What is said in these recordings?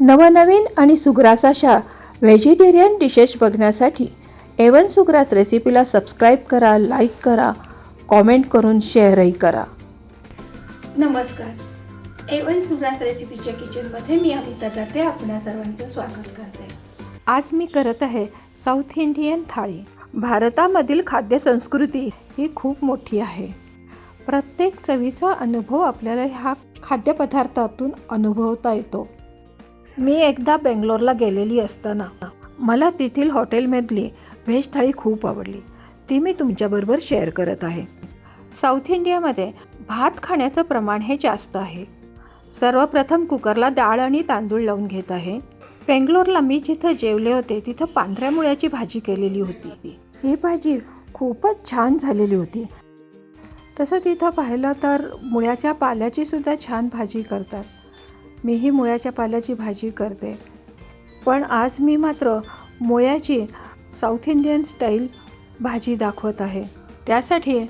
नवनवीन आणि सुग्रास अशा व्हेजिटेरियन डिशेस बघण्यासाठी एवन सुग्रास रेसिपीला सबस्क्राईब करा लाईक करा कॉमेंट करून शेअरही करा. नमस्कार. एवन सुग्रास रेसिपीच्या किचनमध्ये मी अमिता जाते आपणा सर्वांचं स्वागत करते. आज मी करत आहे साऊथ इंडियन थाळी. भारतामधील खाद्यसंस्कृती ही खूप मोठी आहे. प्रत्येक चवीचा अनुभव आपल्याला ह्या खाद्यपदार्थातून अनुभवता येतो. मी एकदा बेंगलोरला गेलेली असताना मला तेथील हॉटेलमधली व्हेज थाळी खूप आवडली. ती मी तुमच्याबरोबर शेअर करत आहे. साऊथ इंडियामध्ये भात खाण्याचं प्रमाण हे जास्त आहे. सर्वप्रथम कुकरला डाळ आणि तांदूळ लावून घेत आहे. बेंगलोरला मी जिथं जेवले होते तिथं पांढऱ्या मुळ्याची भाजी केलेली होती. ही भाजी खूपच छान झालेली होती. तसं तिथं पाहिलं तर मुळ्याच्या पाल्याची सुद्धा छान भाजी करतात. मीही मुळ्याच्या पाल्याची भाजी करते. पण आज मी मात्र मुळ्याची साऊथ इंडियन स्टाईल भाजी दाखवत आहे. त्यासाठी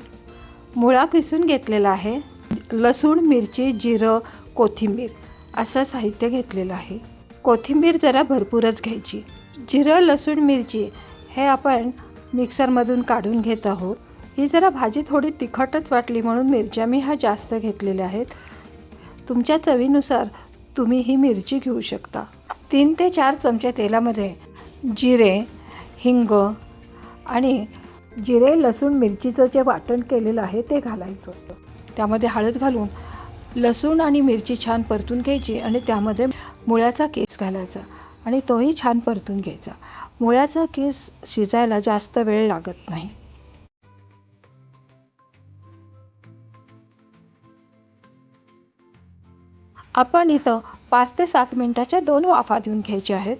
मुळा किसून घेतलेला आहे. लसूण मिरची जिरं कोथिंबीर असं साहित्य घेतलेलं आहे. कोथिंबीर जरा भरपूरच घ्यायची. जिरं लसूण मिरची हे आपण मिक्सरमधून काढून घेत आहोत. ही जरा भाजी थोडी तिखटच वाटली म्हणून मिरच्या मी ह्या जास्त घेतलेल्या आहेत. तुमच्या चवीनुसार तुम्ही ही मिरची घेऊ शकता. तीन ते चार चमचे तेलामध्ये जिरे हिंग आणि जिरे लसूण मिरचीचं जे वाटण केलेलं आहे ते घालायचं. त्यामध्ये हळद घालून लसूण आणि मिरची छान परतून घ्यायची आणि त्यामध्ये मुळ्याचा केस घालायचा आणि तोही छान परतून घ्यायचा. मुळ्याचा केस शिजायला जास्त वेळ लागत नाही. आपण इथं पाच ते सात मिनिटाच्या दोन वाफा देऊन घ्यायच्या आहेत.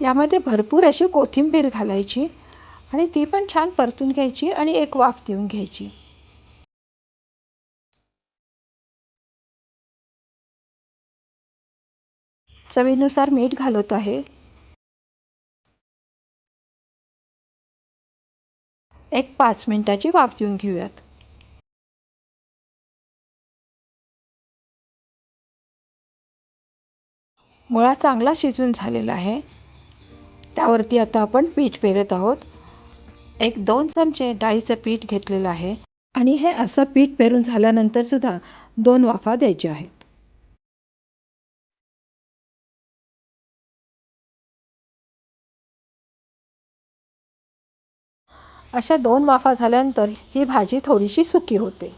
यामध्ये भरपूर अशी कोथिंबीर घालायची आणि ती पण छान परतून घ्यायची आणि एक वाफ देऊन घ्यायची. चवीनुसार मीठ घालत आहे. एक पाच मिनिटाची वाफ देऊन घेऊयात. मुळा चांगला शिजून झालेला आहे. त्यावरती आता आपण पीठ पेरत आहोत. एक दोन चमचे डाळीचं पीठ घेतलेलं आहे. आणि हे असं पीठ पेरून झाल्यानंतर सुद्धा दोन वाफा द्यायच्या आहेत. अशा दोन वाफा झाल्यानंतर ही भाजी थोडीशी सुकी होते.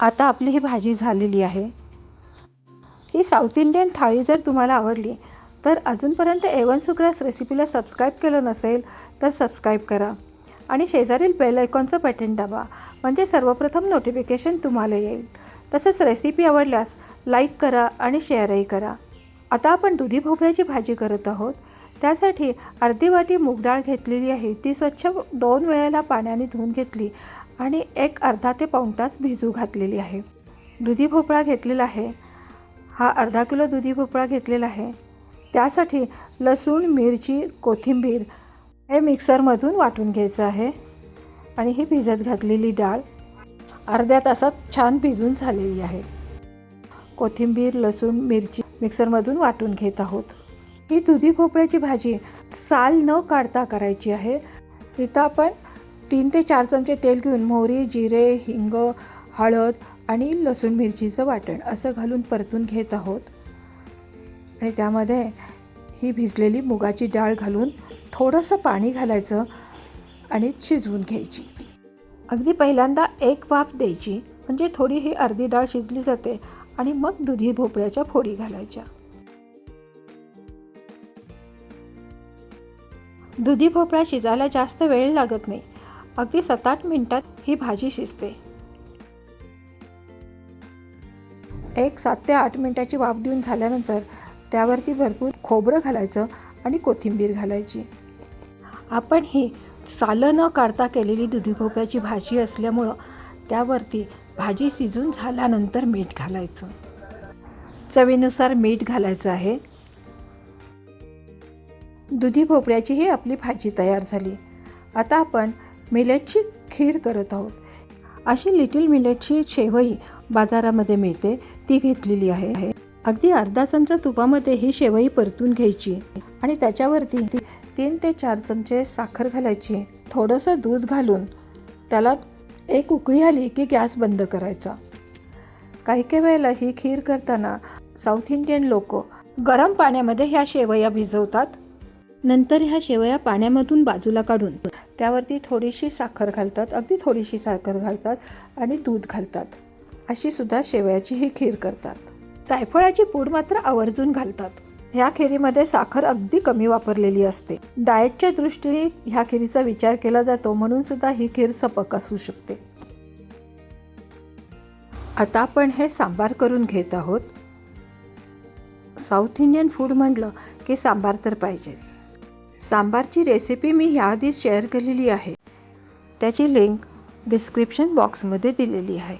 आता आपली ही भाजी झालेली आहे. ही साऊथ इंडियन थाळी जर तुम्हाला आवडली तर अजूनपर्यंत एवन सुग्रास रेसिपीला सबस्क्राईब केलं नसेल तर सबस्क्राईब करा आणि शेजारील बेल आयकॉनचं बटन दाबा म्हणजे सर्वप्रथम नोटिफिकेशन तुम्हाला येईल. तसंच रेसिपी आवडल्यास लाईक करा आणि शेअरही करा. आता आपण दुधी भोपळ्याची भाजी करत आहोत. त्यासाठी अर्धी वाटी मूग डाळ घेतलेली आहे. ती स्वच्छ दोन वेळेला पाण्याने धुवून घेतली आणि एक अर्धा ते पाऊण तास भिजू घातलेली आहे. दुधी भोपळा घेतलेला आहे. हा अर्धा किलो दुधी भोपळा घेतलेला आहे. त्यासाठी लसूण मिरची कोथिंबीर हे मिक्सरमधून वाटून घ्यायचं आहे आणि ही भिजत घातलेली डाळ अर्ध्या तासात छान भिजून झालेली आहे. कोथिंबीर लसूण मिरची मिक्सरमधून वाटून घेत आहोत. ही दुधी भोपळ्याची भाजी साल न काढता करायची आहे. इथं आपण तीन ते चार चमचे तेल घेऊन मोहरी जिरे हिंग हळद आणि लसूण मिरचीचं वाटण असं घालून परतून घेत आहोत. आणि त्यामध्ये ही भिजलेली मुगाची डाळ घालून थोडंसं पाणी घालायचं आणि शिजवून घ्यायची. अगदी पहिल्यांदा एक वाफ द्यायची म्हणजे थोडी ही अर्धी डाळ शिजली जाते. आणि मग दुधी भोपळ्याच्या फोडी घालायच्या. दुधी भोपळा शिजायला जास्त वेळ लागत नाही. अगदी सात आठ मिनिटात ही भाजी शिजते. एक सात ते आठ मिनिटाची वाफ देऊन झाल्यानंतर त्यावरती भरपूर खोबरं घालायचं आणि कोथिंबीर घालायची. आपण ही सालं न काढता केलेली दुधी भोपळ्याची भाजी असल्यामुळं त्यावरती भाजी शिजून झाल्यानंतर मीठ घालायचं. चवीनुसार मीठ घालायचं आहे. दुधी भोपळ्याची ही आपली भाजी तयार झाली. आता आपण मिलेटची खीर करत आहोत. अशी लिटिल मिलेटची शेवई बाजारामध्ये मिळते. ती घेतलेली आहे. अगदी अर्धा चमचा तुपामध्ये ही शेवई परतून घ्यायची आणि त्याच्यावरती ती- तीन ते चार चमचे साखर घालायची. थोडंसं दूध घालून त्याला एक उकळी आली की गॅस बंद करायचा. काही काही वेळेला ही खीर करताना साऊथ इंडियन लोक गरम पाण्यामध्ये ह्या शेवया भिजवतात. नंतर ह्या शेवया पाण्यामधून बाजूला काढून त्यावरती थोडीशी साखर घालतात अगदी थोडीशी साखर घालतात आणि दूध घालतात. अशी सुद्धा शेवयाची ही खीर करतात. जायफळाची पूड मात्र आवर्जून घालतात. ह्या खिरीमध्ये साखर अगदी कमी वापरलेली असते. डाएटच्या दृष्टीने ह्या खिरीचा विचार केला जातो म्हणून सुद्धा ही खीर सपक असू शकते. आता आपण हे सांबार करून घेत आहोत. साऊथ इंडियन फूड म्हटलं की सांबार तर पाहिजेच. सांबारची रेसिपी मी ह्याआधीच शेअर केलेली आहे. त्याची लिंक डिस्क्रिप्शन बॉक्समध्ये दिलेली आहे.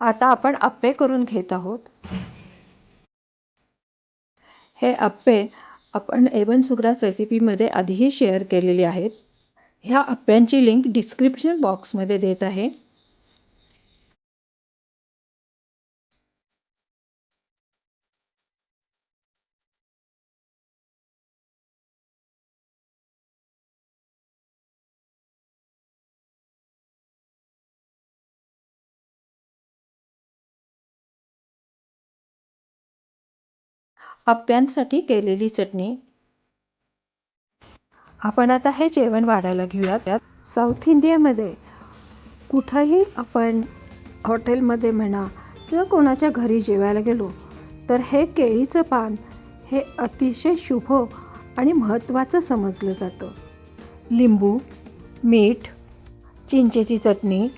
आता आपण अप्पे करून घेत आहोत. हे अप्पे आपण एवन सुग्रास रेसिपीमध्ये आधीही शेअर केलेले आहेत. ह्या अप्प्यांची लिंक डिस्क्रिप्शन बॉक्समध्ये देत आहे. आप्यांसाठी केलेली चटणी. आपण आता हे जेवण वाढायला घेऊया त्यात साऊथ इंडियामध्ये कुठंही आपण हॉटेलमध्ये म्हणा किंवा कोणाच्या घरी जेवायला गेलो तर हे केळीचं पान हे अतिशय शुभ आणि महत्त्वाचं समजलं जातं. लिंबू मीठ चिंचेची चटणी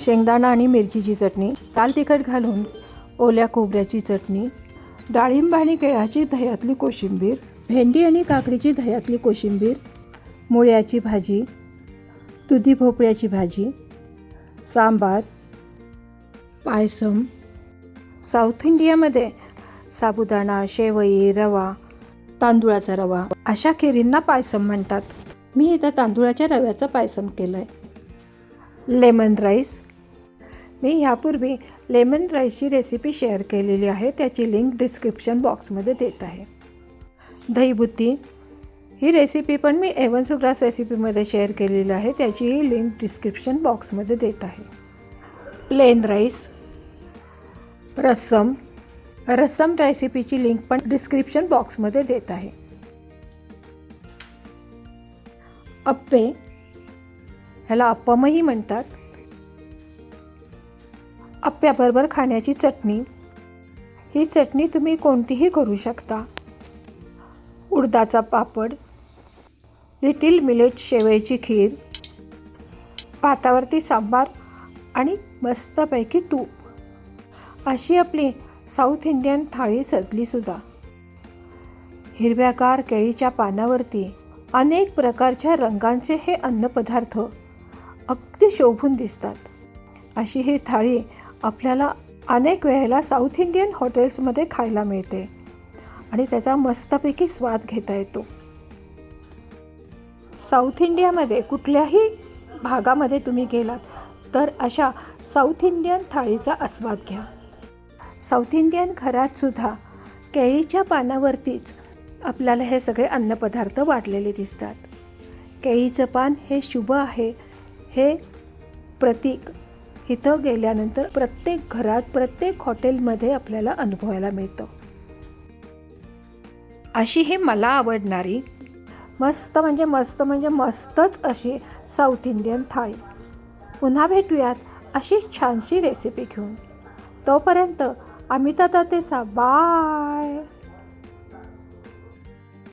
शेंगदाणा आणि मिरचीची चटणी लाल तिखट घालून ओल्या खोबऱ्याची चटणी डाळिंब आणि केळाची दह्यातली कोशिंबीर भेंडी आणि काकडीची दह्यातली कोशिंबीर मुळ्याची भाजी दुधी भोपळ्याची भाजी सांबार पायसम. साऊथ इंडियामध्ये साबुदाणा शेवई रवा तांदुळाचा रवा अशा खिरींना पायसम म्हणतात. मी इथं तांदुळाच्या रव्याचं पायसम केलं आहे लेमन राईस. मी ह्यापूर्वी लेमन राईसची रेसिपी शेअर केलेली आहे. त्याची लिंक डिस्क्रिप्शन बॉक्समध्ये देत आहे. दहीबुत्ती. ही रेसिपी पण मी एवन सुग्रास रेसिपीमध्ये शेअर केलेली आहे. त्याचीही लिंक डिस्क्रिप्शन बॉक्समध्ये देत आहे. Plain rice. रस्सम रस्सम रेसिपीची लिंक पण डिस्क्रिप्शन बॉक्समध्ये देत आहे. अप्पे. ह्याला अप्पमही म्हणतात. अप्प्याबरोबर खाण्याची चटणी. ही चटणी तुम्ही कोणतीही करू शकता. उडदाचा पापड लिटिल मिलेट शेवयाची खीर भातावरती सांबार आणि मस्तपैकी तूप. अशी आपली साऊथ इंडियन थाळी सजलीसुद्धा हिरव्यागार केळीच्या पानावरती अनेक प्रकारच्या रंगांचे हे अन्नपदार्थ अगदी शोभून दिसतात. अशी ही थाळी आपल्याला अनेक वेळेला साऊथ इंडियन हॉटेल्समध्ये खायला मिळते आणि त्याचा मस्तपैकी स्वाद घेता येतो. साऊथ इंडियामध्ये कुठल्याही भागामध्ये तुम्ही गेलात तर अशा साऊथ इंडियन थाळीचा आस्वाद घ्या. साऊथ इंडियन घरातसुद्धा केळीच्या पानावरतीच आपल्याला हे सगळे अन्नपदार्थ वाढलेले दिसतात. केळीचं पान हे शुभ आहे हे प्रतीक इथं गेल्यानंतर प्रत्येक घरात प्रत्येक हॉटेलमध्ये आपल्याला अनुभवायला मिळतं. अशी ही मला आवडणारी मस्त म्हणजे मस्त म्हणजे मस्तच अशी साऊथ इंडियन थाळी. पुन्हा भेटूयात अशी छानशी रेसिपी घेऊन. तोपर्यंत अमिता तातेचा बाय